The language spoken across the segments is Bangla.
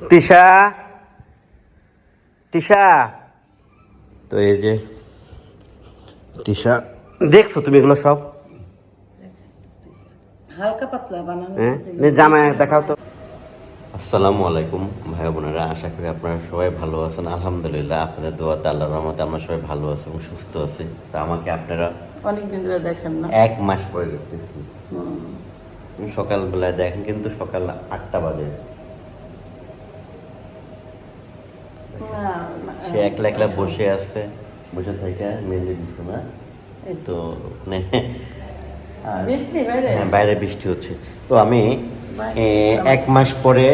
তিশা তিশা। তো এই যে তিশা। দেখছ তুমি এগুলো সব? হালকা পাতলা বানানো হ্যাঁ? দেখাও তো। আসসালামু আলাইকুম ভাই বোনেরা আশা করি আপনারা সবাই ভালো আছেন। আলহামদুলিল্লাহ আপনাদের দোয়াতে আল্লাহর রহমতে আমরা সবাই ভালো আছি এবং সুস্থ আছি। তা আমাকে আপনারা অনেকদিন ধরে দেখেন না। এক মাস পরে দেখতেছি। সকালবেলায় দেখেন কিন্তু সকাল আটটা বাজে না, না, সে একলা একলা বসে আছে বসে থেকে মেহেন্দি দিচ্ছে না। তো মানে বাইরে হ্যাঁ বাইরে বৃষ্টি হচ্ছে। তো আমি এক মাস পরে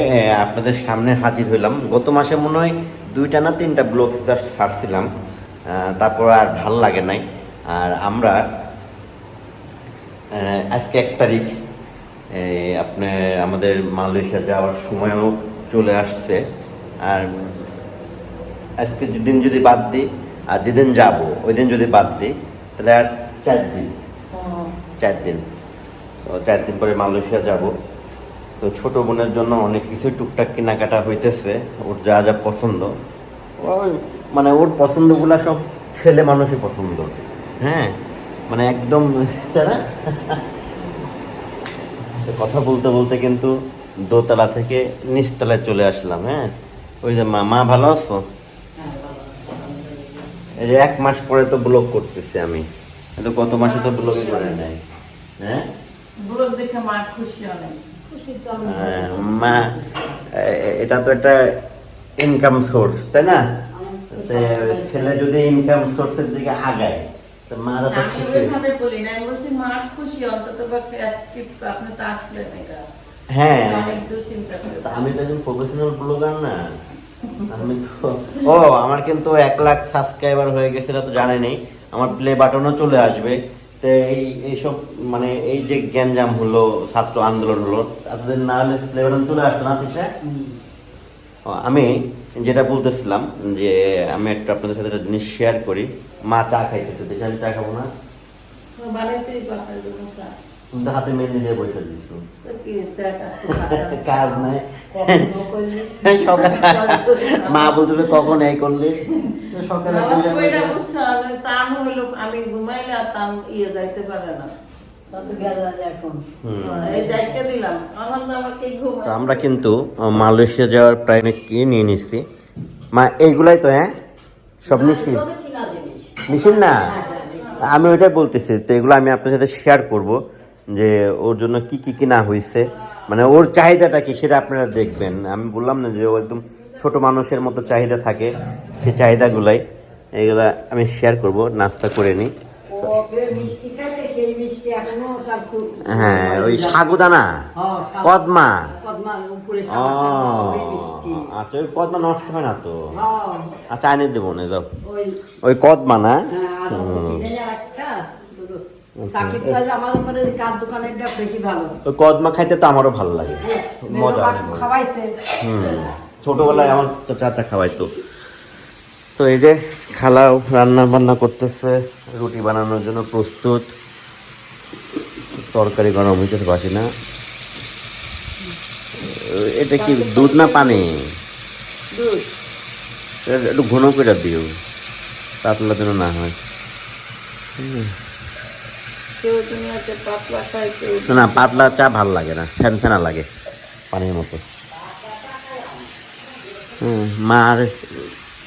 আপনাদের সামনে হাজির হইলাম। গত মাসে মনে হয় দুইটা না তিনটা ব্লগ জাস্ট ছাড়ছিলাম। তারপর আর ভালো লাগে নাই। আর আমরা আজকে এক তারিখ আপনি আমাদের মালয়েশিয়া যাওয়ার সময়ও চলে আসছে। আর আজকে দিন যদি বাদ দিই আর যেদিন যাব ওই দিন যদি বাদ দিই তাহলে আর চার দিন। চার দিন। তো চার দিন পরে মালয়েশিয়া যাব। তো ছোট বোনের জন্য অনেক কিছু টুকটাক কেনাকাটা হইতেছে। ওর যা যা পছন্দ। ওই মানে ওর পছন্দগুলা সব ছেলে মানুষই পছন্দ। হ্যাঁ? মানে একদম তারা। কথা বলতে বলতে কিন্তু দোতলা থেকে নিচতলায় চলে আসলাম হ্যাঁ? ওই যে মা মা ভালো আছো? এই যে এক মাস পরে তো ব্লগ করতেছি আমি। কিন্তু গত মাসে তো ব্লগই করে নাই। হ্যাঁ? ব্লগ দেখে মা খুশি অনেক হ্যাঁ, মা এটা তো একটা ইনকাম সোর্স তাই না? ছেলে যদি ইনকাম সোর্সের দিকে আগায় তো মারা তো আমি খুশি। ওইভাবে বলি না আমি বলছি মা খুশি অন্তত আপনি তো আসলেন হ্যাঁ। তা আমি তো একজন প্রফেশনাল ব্লগার না। আমি তো ও আমার কিন্তু এক লাখ সাবস্ক্রাইবার হয়ে গেছে এটা তো জানেনই আমার প্লে বাটনও চলে আসবে। তো এই এইসব মানে এই যে গ্যাঞ্জাম হলো ছাত্র আন্দোলন হলো এতদিন না হলে প্লে বাটন চলে আসতো না ও, আমি যেটা বলতেছিলাম যে আমি একটা আপনাদের সাথে একটা জিনিস শেয়ার করি। মা চা খাইতেছে দেখে আমি চা খাব না। তুমি তো হাতে মেহেন্দি দিয়ে বসে স্যার কাজ নাই। সকালে মা বলতেছে কখন এই করলি? সকালে আমার পূজা বইটা করে- বুঝছ, আমি তান হইল আমি ঘুমাইলে আর তান ইয়ে যাইতে পারে না। হুম। এই দায়িত্ব দিলাম। এখন তো আমাকে ঘুম তো আমরা কিন্তু মালয়েশিয়া যাওয়ার প্রায় কি নিয়ে নিচ্ছি মা এইগুলাই তো হ্যাঁ? সব নিচ্ছি মেশিন না? আমি ওইটাই বলতেছি তো এগুলো আমি আপনার সাথে শেয়ার করব। যে ওর জন্য কি কি কিনা হয়েছে মানে ওর চাহিদাটা কি সেটা আপনারা দেখবেন। আমি বললাম না যে ও একদম ছোট মানুষের মতো চাহিদা থাকে সেই চাহিদাগুলাই এগুলা আমি শেয়ার করব নাস্তা করে নিই। হ্যাঁ ওই সাগুদানা কদমা। ও আচ্ছা ওই কদমা নষ্ট হয় না তো? আচ্ছা আনে দেবো না যাও। ওই কদমা না? আমার কার বেশি ভালো? কদমা খাইতে তো আমারও ভালো লাগে। মজা খাওয়াইছে। হুম। ছোটবেলায় আমার তো চাচা খাওয়াইতো। তো এই যে খালাও রান্না বান্না করতেছে রুটি বানানোর জন্য প্রস্তুত। তরকারি গরম হইতেছে বাসি না। এটা কি দুধ না পানি? একটু ঘন করে দিও। পাতলা যেন না হয় কেউ তুমি একটা পাতলা খাই কেউ না পাতলা চা ভালো লাগে না ফ্যান ফ্যানা লাগে পানির মতো। হুম মা আর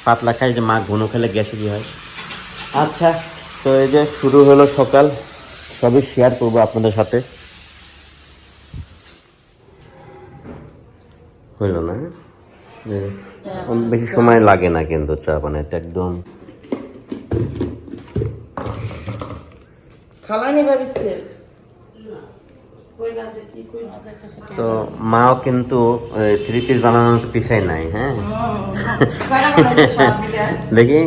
পাতলা খাই যে মা ঘন খেলে গ্যাসে কি হয়? আচ্ছা তো এই যে শুরু হলো সকাল সবই শেয়ার করব আপনাদের সাথে। হইল না? যে বেশি সময় লাগে না কিন্তু চা বানাইতে একদম। খালানি ভাবিছে। তো মাও কিন্তু থ্রি পিস বানানোর পিছাই নাই হ্যাঁ। দেখি।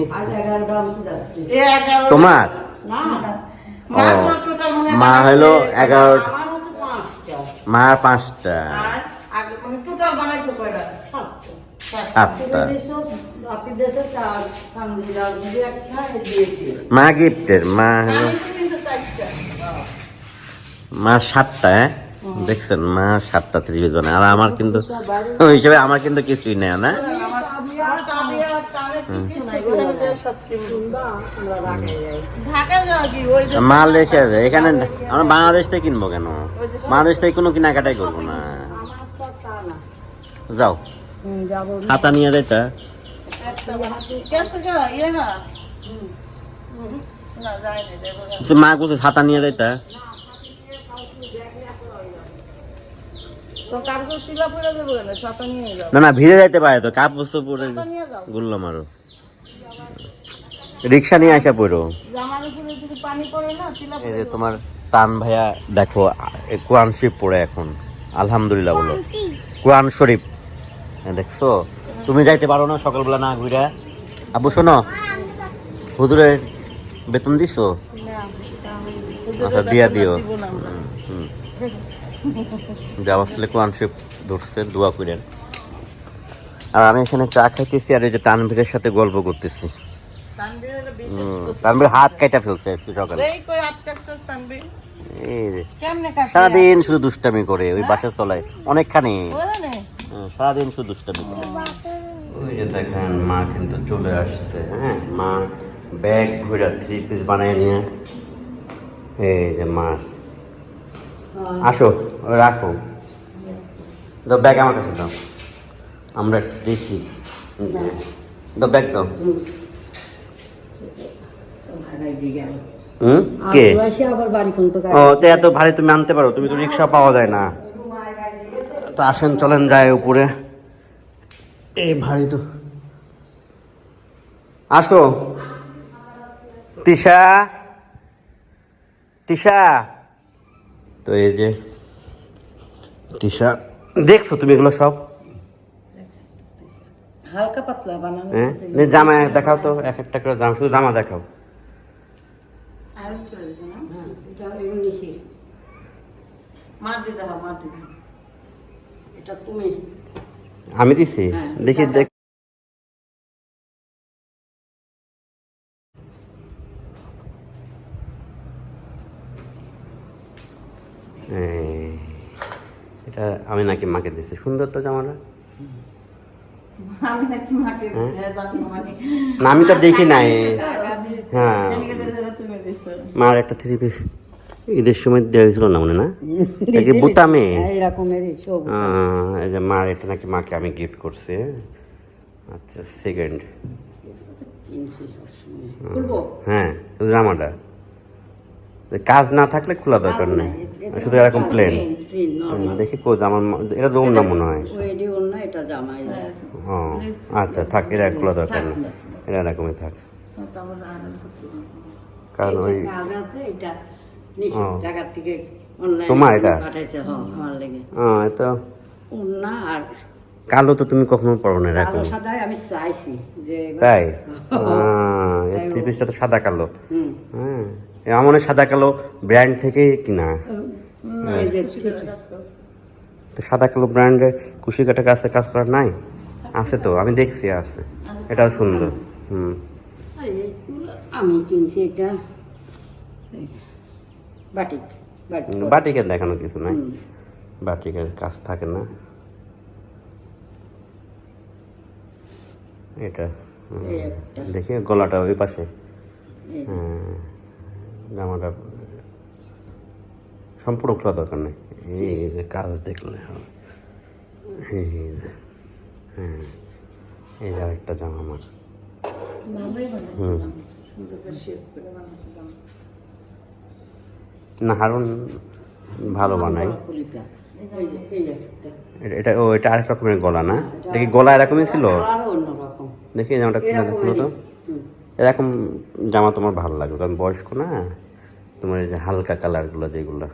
তোমার? মা মা হলো এগারো আমার হচ্ছে পাঁচটা। মার পাঁচটা। আর আগে টোটাল বানাইছে কয়টা? সাতটা। মা গিফটের মা হলো মা সাতটা হ্যাঁ? দেখছেন মা সাতটা ত্রিশ জনে আর আমার কিন্তু ওই হিসাবে আমার কিন্তু কিছুই নেই না। যে মালয়েশিয়া যায়। এখানে আমরা বাংলাদেশ থেকে কিনবো কেন? বাংলাদেশ থেকে কোনো কেনাকাটাই করব না। যাও। ছাতা নিয়ে যাইতা। মা কোথায় ছাতা নিয়ে যাইতা। না না ভিজে যাইতে পারে তো কাপ বস্তু পরে ছাতা নিয়ে যাও। গুল্লো মারো রিক্সা নিয়ে আসা পড়ো। জামার উপরে যদি পানি পড়ে না তিলা এই যে তোমার তান ভাইয়া দেখো কোরআন শরীফ পড়ে এখন। আলহামদুলিল্লাহ বলো। কোরআন শরীফ? হ্যাঁ, দেখছ? তুমি যাইতে পারো না সকালবেলা না ঘুরে। আবু শোনো। হুজুরের বেতন দিছো? আচ্ছা দিয়া দিও। হুম। যাওয়া আসলে কোরআন শরীফ ধরছে দোয়া করেন। আর আমি এখানে চা খাইতেছি আর এই যে তানভীরের সাথে গল্প করতেছি। তানভীর হাত কাটা ফেলছে একটু সকালে। এই কই আটকাছে তানবীর এই রে। কেমনে কাটে সারাদিন শুধু দুষ্টামি করে ওই বাসা চলায় অনেকখানি। হ্যাঁ, সারাদিন শুধু দুষ্টামি করে। ওই যে দেখেন মা কিন্তু চলে আসছে হ্যাঁ? মা ব্যাগ ঘুরে থ্রি পিস বানিয়ে নিয়ে। এই যে মা আসো, রাখো। দাও, ব্যাগ আমার কাছে দাও। আমরা দেখি। দাও, ব্যাগ দাও। হুম? কে? ও, তো এত ভারী তুমি আনতে পারো, তুমি তো রিক্সা পাওয়া যায় না। তো আসেন, চলেন যায় উপরে। এই ভারী তো। আসো। তিশা তিশা। তো এই যে তিশা। দেখছ তুমি এগুলো সব? হালকা পাতলা বানানো হ্যাঁ? জামা দেখাও তো এক একটা করে জামা শুধু জামা দেখাও। হ্যাঁ, আমি দিছি? হ্যাঁ। দেখি দেখ এই, এটা আমি নাকি মাকে দিছি সুন্দর তো জামাটা? নাকি দিছি জানি মানে। না আমি তো দেখি নাই। হ্যাঁ। মার একটা থ্রি পিস। ঈদের সময় দেওয়া হয়েছিল না মনে না? এটা কি বুতামে এইরকমেরই এই যে মার এটা নাকি মাকে আমি গিফট করছি। আচ্ছা সেকেন্ড হ্যাঁ জামাটা। কাজ না থাকলে খোলা দরকার নেই। শুধু এরকম প্লেন দেখি কো জামার ম- এটা দৌড় না মনে হয়। না ও আচ্ছা থাক এটা খোলা দরকার নেই। এটা এরকমই থাক। কারণ ওই তোমার এটা? হ্যাঁ তো আর কালো তো তুমি কখনো পড়ো না এরকম। সাদায় আমি চাইছি যে তাই? থ্রি পিসটা তো সাদা কালো। হ্যাঁ। এমন সাদা কালো ব্র্যান্ড থেকে কিনা? তো সাদা কালো ব্র্যান্ডের কুশি কাটা কাছে কাজ করার নাই? আছে তো আমি দেখছি আছে। এটাও সুন্দর হুম। আমি কিনছি এটা। বাটিক বাটিক বাটিকের দেখানো কিছু নাই। বাটিকের কাজ থাকে না। এটা দেখি গলাটা ওই পাশে। হ্যাঁ, জামাটা সম্পূর্ণ খোলা দরকার নেই। এই যে কাজ দেখলে হবে। এই যে হ্যাঁ এই যে আরেকটা জামা আমার। না হারুন ভালো বানাই এটা- ও এটা আরেক রকমের গলা না? দেখি গলা এরকমই ছিল? দেখি জামাটা খুলে দেখল তো। এরকম জামা তোমার ভালো লাগবে কারণ বয়স্ক না তোমার এই যে হালকা কালারগুলো যেগুলো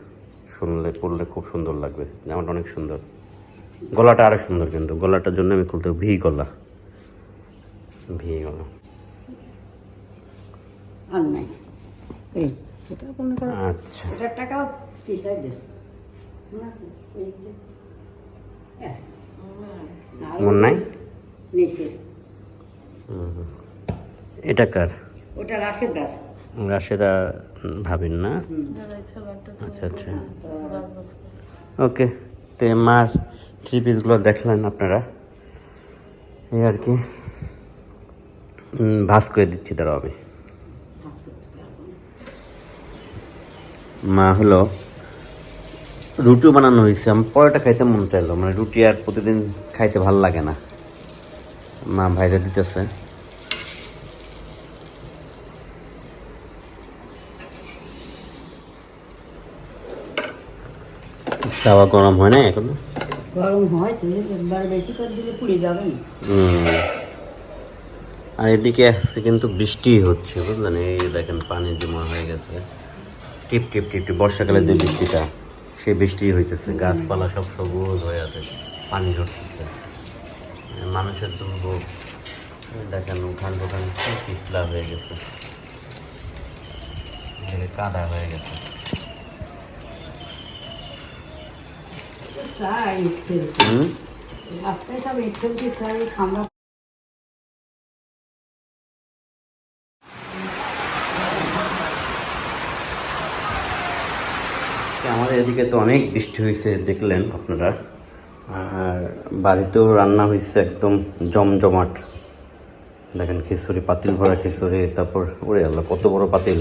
শুনলে পরলে খুব সুন্দর লাগবে জামাটা অনেক সুন্দর। গলাটা আরও সুন্দর কিন্তু গলাটার জন্য আমি খুলতে ভি গলা। ভি গলা। আচ্ছা। মন নাই? নিচে এটা কার? ওটা রাশেদার। রাশেদা ভাবিন না? আচ্ছা আচ্ছা। ওকে তো মার থ্রি পিসগুলো দেখলেন আপনারা? এই আর কি। ভাজ করে দিচ্ছি তারা আমি। মা হলো রুটিও বানানো হয়েছে। আমার পরোটা খাইতে মন চাইলো মানে রুটি আর প্রতিদিন খাইতে ভালো লাগে না। মা ভাইরে দিতেছে। তাওয়া গরম হয় না এখনও? গরম হয় বেশি করে দিলে পুড়ে যাবে আর এদিকে আজকে কিন্তু বৃষ্টি হচ্ছে বুঝলেন? এই দেখেন পানি জমা হয়ে গেছে। টিপ টিপ টিপ টিপ বর্ষাকালে যে বৃষ্টিটা সে বৃষ্টি হইতেছে। গাছপালা সব সবুজ হয়ে আছে পানি ঝরতেছে। মানুষের দুর্ভোগ দেখেন উঠান টুখান পিছলা হয়ে গেছে। কাদা হয়ে গেছে। আমাদের এদিকে তো অনেক বৃষ্টি হয়েছে দেখলেন আপনারা। আর বাড়িতেও রান্না হয়েছে একদম জমজমাট। দেখেন খিচুড়ি পাতিল ভরা খিচুড়ি তারপর ওরে আল্লাহ কত বড় পাতিল।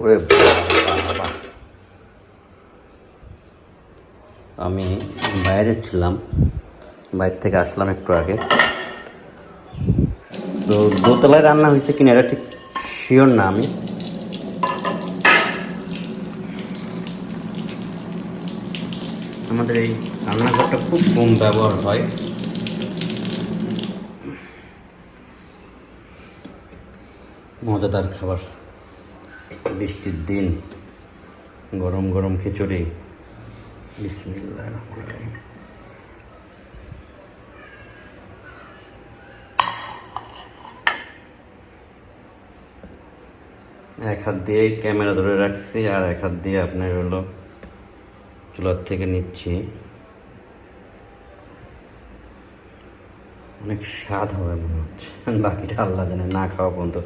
ওরে বাবা। আমি বাইরে ছিলাম বাইরে থেকে আসলাম একটু আগে। তো দোতলায় রান্না হয়েছে কিনা এটা ঠিক শিওর না আমি। আমাদের এই রান্নাঘরটা খুব কম ব্যবহার হয়। মজাদার খাবার। বৃষ্টির দিন, গরম গরম খিচুড়ি। এক হাত দিয়ে ক্যামেরা ধরে রাখছি আর এক হাত দিয়ে আপনার হলো চুলার থেকে নিচ্ছি। অনেক স্বাদ হবে মনে হচ্ছে। বাকিটা আল্লাহ জানে না খাওয়া পর্যন্ত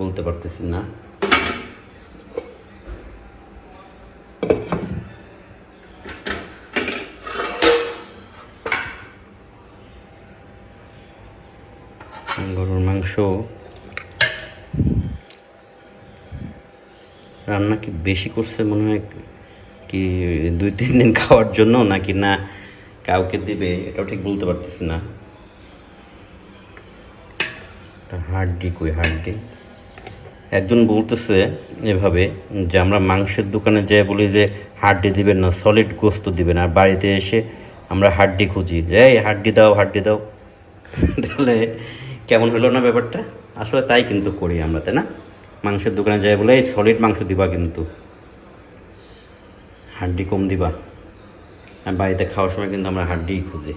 বলতে পারতেছি না গরুর মাংস রান্না কি বেশি করছে মনে হয় কি দুই, তিন দিন খাওয়ার জন্য নাকি না কাউকে দেবে? এটাও ঠিক বলতে পারতেছি না। হাড্ডি কই, হাড্ডি। একজন বলতেছে এভাবে যে আমরা মাংসের দোকানে যাই বলি যে হাড্ডি দিবেন না সলিড গোস্ত দিবেন, আর বাড়িতে এসে আমরা হাড্ডি খুঁজি। যে, এই হাড্ডি দাও হাড্ডি দাও। তাহলে কেমন হলো না ব্যাপারটা? আসলে তাই কিন্তু করি আমরা, তাই না? মাংসের দোকানে যাই বলে, এই সলিড মাংস দিবা কিন্তু। হাড্ডি কম দিবা। আর বাড়িতে খাওয়ার সময় কিন্তু আমরা হাড্ডিই খুঁজি।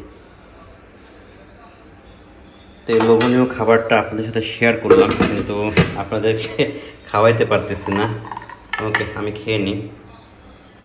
তো এই লোভনীয় খাবারটা আপনাদের সাথে শেয়ার করলাম, কিন্তু আপনাদেরকে খাওয়াইতে পারতেছি না। ওকে, আমি খেয়ে নিই।